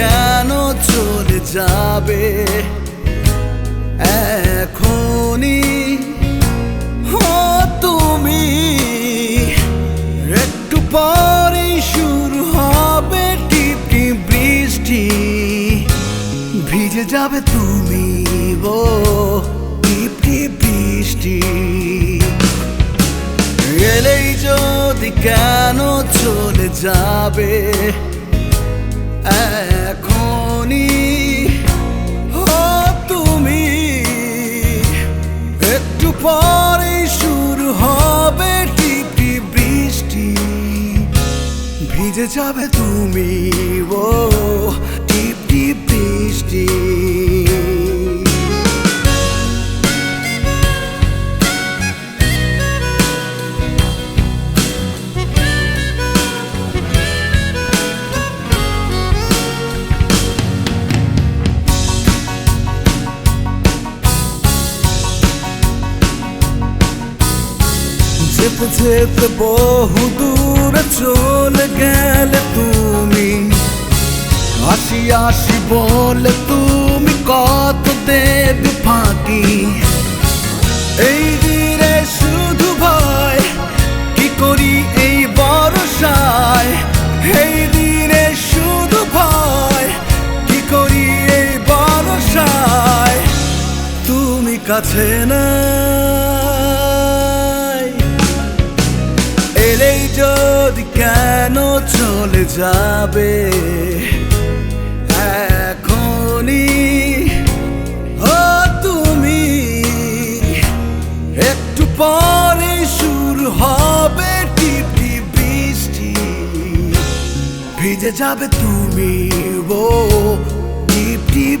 কেন চলে যাবে? এখনই হো তুমি একটু পরে শুরু হবে টিপটি বৃষ্টি। ভিজে যাবে তুমি ও টিপটি বৃষ্টি। এলেই যদি কেন চলে যাবে? এখনই তুমি একটু পরেই শুরু হবে বৃষ্টি। ভিজে যাবে তুমি ও টিপ বৃষ্টি। যেতে যেতে বহু দূরে চলে গেলে তুমি আসি আসি বলে তুমি কত দেবে ফাঁকি এই দিনে শুধু ভয় কি করি এই বর্ষায় এই দিনে শুধু ভয় কি করি এই বর্ষায় তুমি কাছে নাই যদি কেন চলে যাবে? এখনই, ও তুমি, একটু পরে শুরু হবে টিপ বৃষ্টি। ভিজে যাবে তুমি, ও টিপ টিপ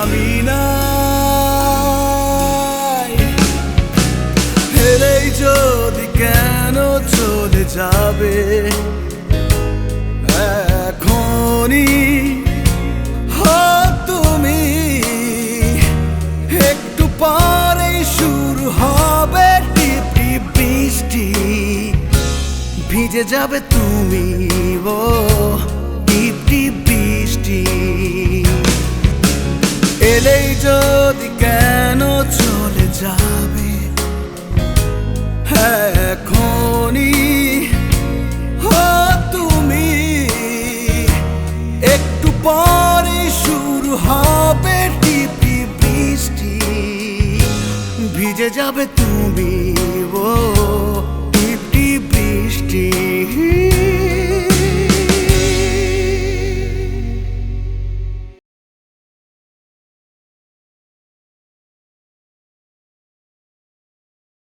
আমি নাই। হেলেই যদি কেন চলে যাবে? এখনই তুমি একটু পরে শুরু হবে টিপ বৃষ্টি। ভিজে যাবে তুমি। টিপ বৃষ্টি ভিজে যাবে তুমি ও টিপটি টিপ বৃষ্টি।